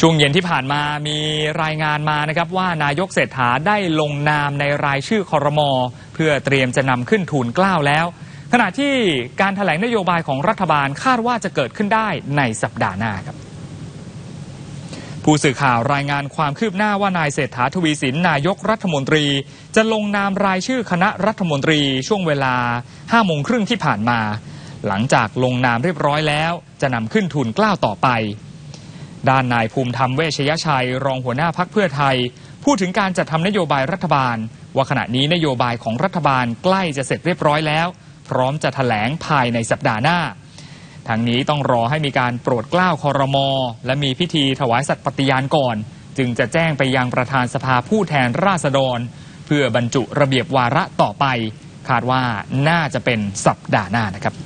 ช่วงเย็นที่ผ่านมามีรายงานมานะครับว่านายกเศรษฐาได้ลงนามในรายชื่อคอรมอเพื่อเตรียมจะนำขึ้นทูลเกล้าแล้ว ขณะที่การถแถลงนโยบายของรัฐบาลคาดว่าจะเกิดขึ้นได้ในสัปดาห์หน้าครับผู้สื่อข่าวรายงานความคืบหน้าว่านายเศรษฐาทวีสินนายกรัฐมนตรี จะลงนามรายชื่อคณะรัฐมนตรีช่วงเวลา5โมงครึ่งที่ผ่านมา หลังจากลงนามเรียบร้อยแล้ว จะนำขึ้นทุนเกล้าต่อไป ด้านนายภูมิธรรมเวชยชัย รองหัวหน้าพักเพื่อไทย พูดถึงการจัดทำนโยบายรัฐบาล ว่าขณะนี้นโยบายของรัฐบาลใกล้จะเสร็จเรียบร้อยแล้ว พร้อมจะถแถลงภายในสัปดาห์หน้าทางนี้ต้องรอให้มีการโปรดเกล้าคอรมอและมีพิธีถวายสัตย์ปฏิญาณก่อน จึงจะแจ้งไปยังประธานสภาผู้แทนราษฎร เพื่อบรรจุระเบียบวาระต่อไป คาดว่าน่าจะเป็นสัปดาห์หน้านะครับ